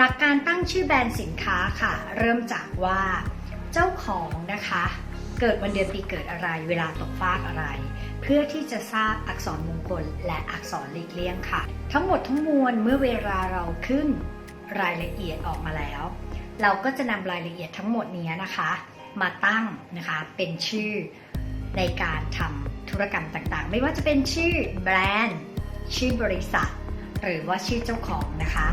รักการตั้งชื่อแบรนด์สินค้าค่ะ เริ่มจากว่าเจ้าของนะคะ เกิดวันเดือนปีเกิดอะไร เวลาตกฟากอะไร เพื่อที่จะทราบอักษรมงคลและอักษรหลีกเลี่ยงค่ะ ทั้งหมดทั้งมวลเมื่อเวลาเราขึ้นรายละเอียดออกมาแล้ว เราก็จะนำรายละเอียดทั้งหมดนี้นะคะ มาตั้งนะคะเป็นชื่อในการทำธุรกรรมต่างๆ ไม่ว่าจะเป็นชื่อแบรนด์ ชื่อบริษัท หรือว่าชื่อเจ้าของนะคะ